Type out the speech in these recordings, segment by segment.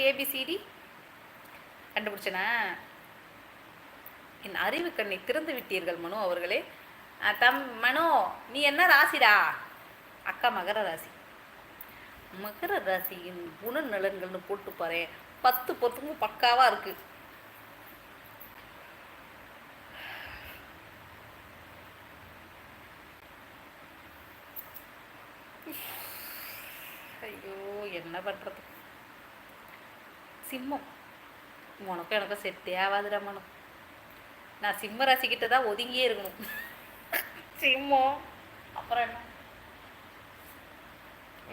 Letter ABCD கண்டுபிடிச்சனா? என் அறிவு கண்ணை திறந்து விட்டீர்கள் மனு அவர்களே. தம் மனு நீ என்ன ராசிடா? அக்கா மகர ராசி. மகர ராசியின் குணநலன்கள்னு போட்டு பாரு. பத்து பொத்துக்கும் பக்காவா இருக்கு. ஐயோ என்ன பண்றது? சிம்மம். உனக்கும் எனக்கும் செட்டே ஆகாதுடா மனம் நான் சிம்ம ராசிக்கிட்ட தான் ஒதுங்கியே இருக்கணும். சிம்மம். அப்புறம் என்ன?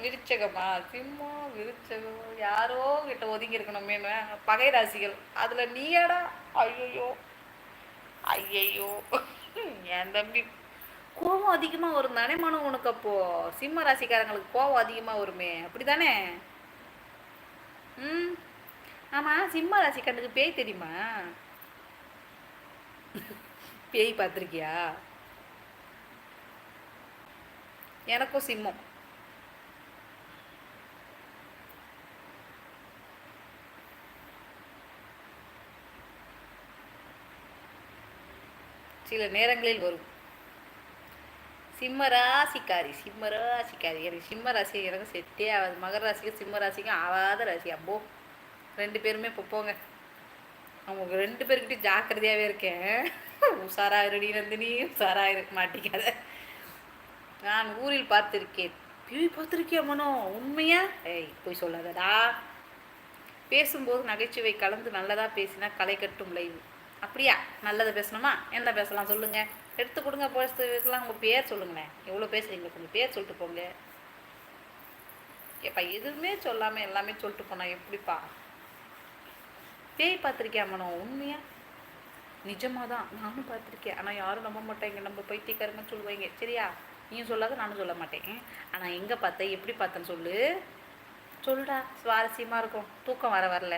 விருச்சகமா? சிம்மம் விருச்சகம் யாரோ கிட்ட ஒதுங்கி இருக்கணுமே பகை ராசிகள். அதுல நீயாடா? ஐயோ ஐயையோ. என் தம்பி? கோபம் அதிகமா வரும் தானே மனம் உனக்கு அப்போ? சிம்ம ராசிக்காரங்களுக்கு கோபம் அதிகமா வருமே. அப்படிதானே? ம்? ஆமா சிம்ம ராசி கண்ணுக்கு பேய் தெரியுமா? பேய் பார்த்துருக்கியா? எனக்கும் சிம்மம். சில நேரங்களில் வரும். சிம்மராசிக்காரி சிம்மராசிக்காரி எனக்கு சிம்ம ராசி எனக்கு செட்டே ஆகாது. மகர ராசிக்கும் சிம்ம ராசிக்கும் ஆகாத ராசி. அம்போ ரெண்டு பேருமே இப்போ போங்க. அவங்க ரெண்டு பேர்கிட்ட ஜாக்கிரதையாகவே இருக்கேன். உஷாராயிருடி நந்தினி உஷாராயிரு மாட்டிக்காத. நான் ஊரில் பார்த்துருக்கேன். பேய் பார்த்திருக்கியா மனோ? உண்மையா? ஏய் போய் சொல்லாதடா. பேசும்போது நகைச்சுவை கலந்து நல்லதாக பேசினா களை கட்டும் லைவ். அப்படியா? நல்லதை பேசணுமா? என்ன பேசலாம் சொல்லுங்கள் எடுத்து கொடுங்க பேசலாம் உங்கள் பேர் சொல்லுங்களேன். எவ்வளோ பேசுறீங்க? கொஞ்சம் பேர் சொல்லிட்டு போங்க. ஏப்பா எதுவுமே சொல்லாமல் எல்லாமே சொல்லிட்டு போனால் எப்படிப்பா? பேய் பார்த்துருக்கேன் மனோ? உண்மையா? நிஜமாக தான் நானும் பார்த்துருக்கேன். ஆனால் யாரும் நம்ப மாட்டாங்க. நம்ம பைத்தியக்காரங்கன்னு சொல்லுவாங்க. சரியா? நீயும் சொல்லாத நானும் சொல்ல மாட்டேன். ஆனால் எங்கே பார்த்த? எப்படி பார்த்தேன்னு சொல்லு. சொல்லுடா. சுவாரஸ்யமாக இருக்கும். தூக்கம் வர வரல.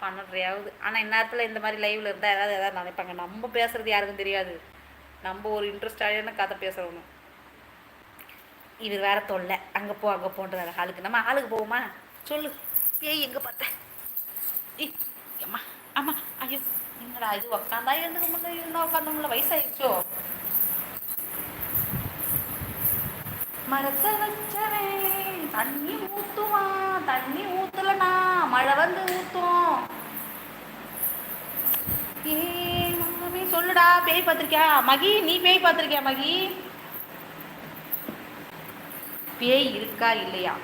பன்னெண்டரையாவது. ஆனால் இந்நேரத்தில் இந்த மாதிரி லைவில் இருந்தால் ஏதாவது ஏதாவது நினைப்பாங்க. நம்ம பேசுறது யாருக்கும் தெரியாது. நம்ம ஒரு இன்ட்ரெஸ்டான கதை பேசுகிறோம் இவர் வேற தொல்லை. அங்கே போ அங்கே போன்ற ஆளுக்கு. நம்ம ஆளுக்கு போவோமா? சொல்லு. பேய் எங்கே பார்த்த? ஏய் அம்மா அம்மா ஐயோ என்னடா இது உக்காந்தா எழுந்துக்க முடியல இருந்தா உட்காந்து முடியல வயசாயிடுச்சோ மரத்தை வச்சவன் தண்ணி ஊத்துவான் தண்ணி ஊத்தலனா மழை வந்து ஊத்தும் ஏ சொல்லுடா பேய் பார்த்துருக்கியா மகி நீ பேய் பார்த்துருக்கியா மகி பேய் இருக்கா இல்லையா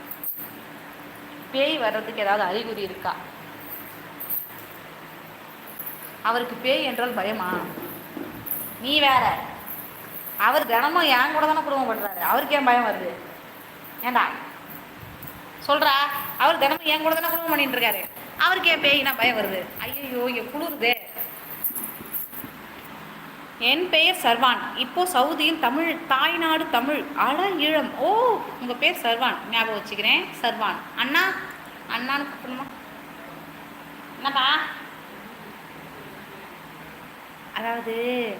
பேய் வர்றதுக்கு ஏதாவது அறிகுறி இருக்கா அவருக்கு பேய் என்றால் பயமா? நீ வேற. அவர் தினமும் என் கூட தானே குடும்பம் பண்றாரு. அவருக்கு ஏன் பயம் வருது? ஏண்டா? சொல்றா அவர் தினமும் என் கூட தானே குடும்பம் பண்ணிட்டு இருக்காரு. அவருக்கு ஏன் பேய்னா பயம் வருது? ஐயோ இங்க குளிருதே. என் பெயர் சர்வான். இப்போ சவுதியில் தமிழ் தாய்நாடு தமிழ் அட ஈழம் ஓ உங்க பேர் சர்வான். ஞாபகம் வச்சுக்கிறேன் சர்வான். அண்ணா அண்ணான்னு கூப்பிடணுமா? என்னப்பா? அதாவது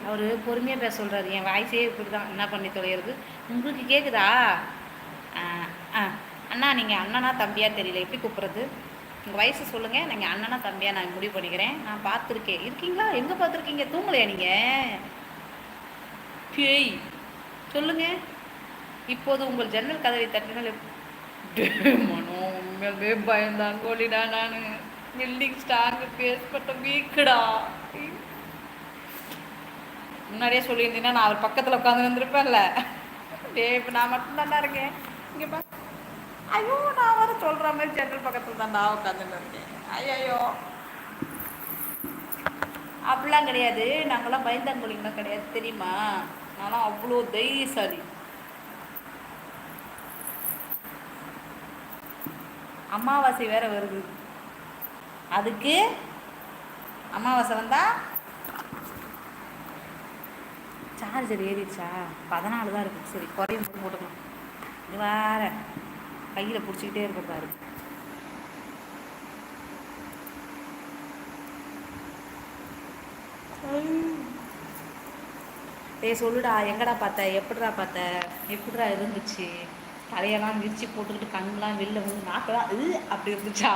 அவர் பொறுமையாக பேச சொல்கிறாரு என் வாய்ஸே இப்படி தான் என்ன பண்ணி தொலைகிறது உங்களுக்கு கேட்குதா ஆ, ஆ. அண்ணா நீங்கள் அண்ணனா தம்பியாக தெரியல. எப்படி கூப்பிட்றது? உங்கள் வயசு சொல்லுங்கள் நீங்கள் அண்ணனா தம்பியாக நான் முடிவு பண்ணிக்கிறேன். நான் பார்த்துருக்கேன். இருக்கீங்களா? எங்கே பார்த்துருக்கீங்க? தூங்கலையா நீங்கள் பேய். சொல்லுங்கள் இப்போது உங்கள் ஜன்னல் கதவை தட்டினால் மனோ டேய் மனோ உண்மையாலுமே நான். பில்டிங் ஸ்டாங்கு பேசப்பட்ட வீக்குடா. முன்னாடியே சொல்லியிருந்தீங்கன்னா நான் அவர் பக்கத்தில் உட்காந்து வந்திருப்பேன்ல டே இப்போ நான் மட்டும் இருக்கேன். இங்கே பா ஐயோ நான் வர சொல்கிற மாதிரி ஜென்ரல் பக்கத்தில் தான் நான் உட்காந்துன்னு இருக்கேன். ஐயோ அப்படிலாம் கிடையாது. நாங்களாம் பயந்தாங்கோலிங்கலாம் கிடையாது. தெரியுமா? நான்லாம் அவ்வளோ தைரியசாலி. அமாவாசை வேற வருது. அதுக்கு அமாவாசை வந்தா சார்ஜர் ஏறிடுச்சா? பதினாலு தான் இருக்குது சரி குறையும் போது போட்டுக்கலாம். இது வேற. கையில் பிடிச்சிக்கிட்டே இருக்க பாரு. டேய் சொல்லுடா. எங்கடா பார்த்த? எப்படிடா பார்த்த? எப்படிடா இருந்துச்சு? தலையெல்லாம் விரிச்சு போட்டுக்கிட்டு கண்ணெலாம் வெளில வந்து நாக்கெல்லாம் அப்படி இருந்துச்சா?